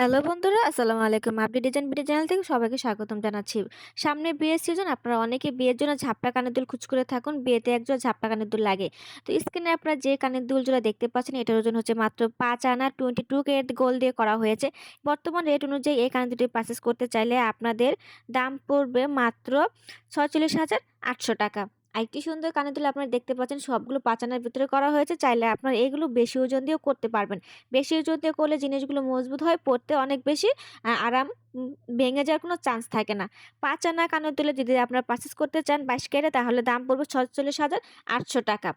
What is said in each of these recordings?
Hello বন্ধুরা, আসসালামু আলাইকুম। আপডেট ডিজাইন বিডি চ্যানেল থেকে সবাইকে স্বাগতম জানাচ্ছি। সামনে বিয়ের সিজন আপনারা অনেকে বিয়ের জন্য ঝাপটা কানের দুল খোঁজ করে থাকুন। বিয়েতে একজোড়া ঝাপটা কানের দুল লাগে। তো স্ক্রিনে আপনারা যে কানের দুলজোড়া দেখতে পাচ্ছেন এটার ওজন হচ্ছে মাত্র পাঁচ আনা 22 ক্যারেট গোল দিয়ে করা হয়েছে। বর্তমান রেট অনুযায়ী এই কানের দুটি পারচেজ করতে চাইলে আপনাদের দাম পড়বে মাত্র ৪৬,৮০০ টাকা। আরেকটি সুন্দর কানের দুল আপনারা দেখতে পাচ্ছেন সবগুলো পাচানার ভিতরে করা হয়েছে। চাইলে আপনারা এগুলো বেশি ওজন দিয়েও করতে পারবেন। বেশি ওজন দিয়ে করলে জিনিসগুলো মজবুত হয়, পড়তে অনেক বেশি আরাম ভেঙে যাওয়ার কোনো চান্স থাকে না। পাঁচ আনা কানের দুলে যদি আপনারা পারচেজ করতে চান ২২ ক্যারেট তাহলে দাম পড়বে ৪৬,৮০০ টাকা।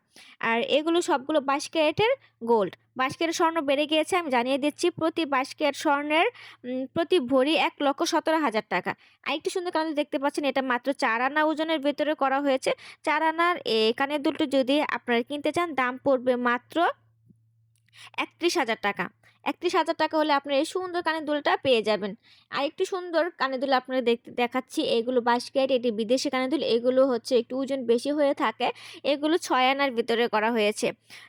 আর এগুলো সবগুলো ২২ ক্যারেটের গোল্ড। ২২ ক্যারেট স্বর্ণ বেড়ে গিয়েছে আমি জানিয়ে দিচ্ছি প্রতি ২২ ক্যারেট স্বর্ণের প্রতি ভরি ১,১৭,০০০ টাকা। আরেকটি সুন্দর কানের দেখতে পাচ্ছেন এটা মাত্র চার আনা ওজনের ভেতরে করা হয়েছে। চার আনার এ কানের দুলটি যদি আপনারা কিনতে চান দাম পড়বে মাত্র ৩১,০০০ টাকা। ৩১,০০০ টাকা হলে আপনার এই সুন্দর কানের দুলটা পেয়ে যাবেন। আর আরেকটি সুন্দর কানের দুল আপনারা দেখতে দেখাচ্ছি এগুলো ২২ ক্যারেট এটি বিদেশি কানের দুল। এগুলো হচ্ছে একটু ওজন বেশি হয়ে থাকে। এগুলো ছয় আনার ভিতরে করা হয়েছে।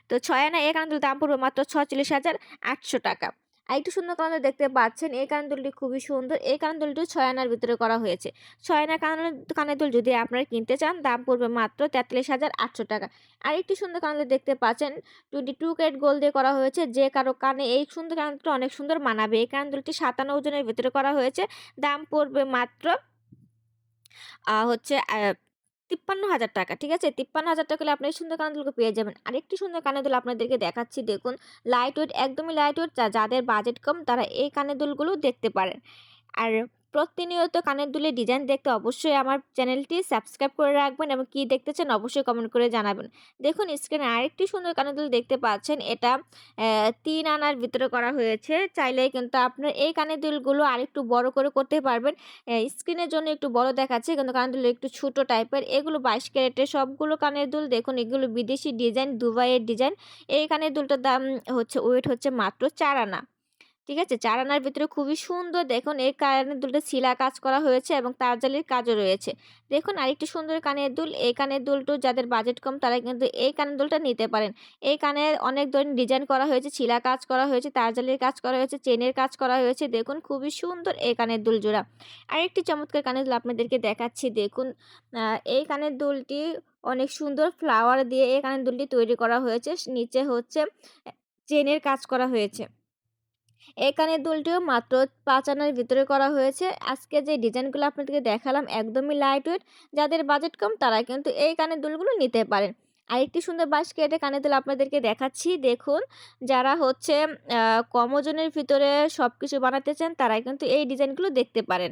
তো ছয় আনা এ কানের দুল দাম পড়বে মাত্র ৪৬,৮০০ টাকা। আরেকটু সুন্দর কানের দেখতে পাচ্ছেন এই কানের দুলটি খুবই সুন্দর। এই কানের দুলটিও ৬ আনার ভিতরে করা হয়েছে। ছয় আনা কানের কানের দুল যদি আপনারা কিনতে চান দাম পড়বে মাত্র ৪৩,৮০০ টাকা। আরেকটি সুন্দর কানের দেখতে পাচ্ছেন 22 ক্যারেট গোল দিয়ে করা হয়েছে। যে কারও কানে এই সুন্দর কানের দুলটা অনেক সুন্দর মানাবে। এই কানের দুলটি ৫৭ ওজনের ভিতরে করা হয়েছে। দাম পড়বে মাত্র হচ্ছে আ ৫৩,০০০ টাকা। ঠিক আছে? ৫৩,০০০ টাকা হলে আপনি এই সুন্দর কানের পেয়ে যাবেন। আরেকটি সুন্দর কানের দুল আপনাদেরকে দেখাচ্ছি দেখুন। লাইট ওয়েট একদমই লাইট ওয়েট যাদের বাজেট কম তারা এই কানের দুলগুলো দেখতে পারেন। আর প্রতিনিয়ত কানের দুলের ডিজাইন দেখতে অবশ্যই আমার চ্যানেলটি সাবস্ক্রাইব করে রাখবেন এবং কী দেখতে চান অবশ্যই কমেন্ট করে জানাবেন। দেখুন স্ক্রিনে আরেকটি সুন্দর কানের দুল দেখতে পাচ্ছেন এটা তিন আনার ভিতরে করা হয়েছে। চাইলে কিন্তু আপনার এই কানের দুলগুলো আরেকটু বড় করে করতে পারবেন। স্ক্রিনের জন্য একটু বড় দেখাচ্ছে কিন্তু কানের দুল একটু ছোট টাইপের। এগুলো ২২ ক্যারেটের সবগুলো কানের দুল দেখুন এগুলো বিদেশি ডিজাইন, দুবাইয়ের ডিজাইন। এই কানের দুলটার দাম হচ্ছে ওয়েট হচ্ছে মাত্র চার আনা। ঠিক আছে? ৪ আনার ভিতরে খুবই সুন্দর দেখুন এই কানের দুলটা শিলা কাজ করা হয়েছে এবং তারজালির কাজও রয়েছে। দেখুন আরেকটি সুন্দর কানের দুল। এই কানের দুলটো যাদের বাজেট কম তারা কিন্তু এই কানের দুলটা নিতে পারেন। এই কানে অনেক ধরনের ডিজাইন করা হয়েছে, শিলা কাজ করা হয়েছে, তারজালির কাজ করা হয়েছে, চেনের কাজ করা হয়েছে। দেখুন খুবই সুন্দর এই কানের দুল জোড়া। আরেকটি চমৎকার কানের দুল আপনাদেরকে দেখাচ্ছি দেখুন। এই কানের দুলটি অনেক সুন্দর ফ্লাওয়ার দিয়ে এই কানের দুলটি তৈরি করা হয়েছে। নিচে হচ্ছে চেনের কাজ করা হয়েছে। কানের দুলটিও মাত্র পাঁচ আনার ভিতরে করা হয়েছে। আজকে যে ডিজাইনগুলো আপনাদেরকে দেখালাম একদমই লাইট ওয়েট। যাদের বাজেট কম তারা কিন্তু এই কানের দুলগুলো নিতে পারেন। আরেকটি সুন্দর ২২ কেটে কানে দুল আপনাদেরকে দেখাচ্ছি দেখুন। যারা হচ্ছে কম ওজনের ভিতরে সবকিছু বানাতে চান তারা কিন্তু এই ডিজাইনগুলো দেখতে পারেন।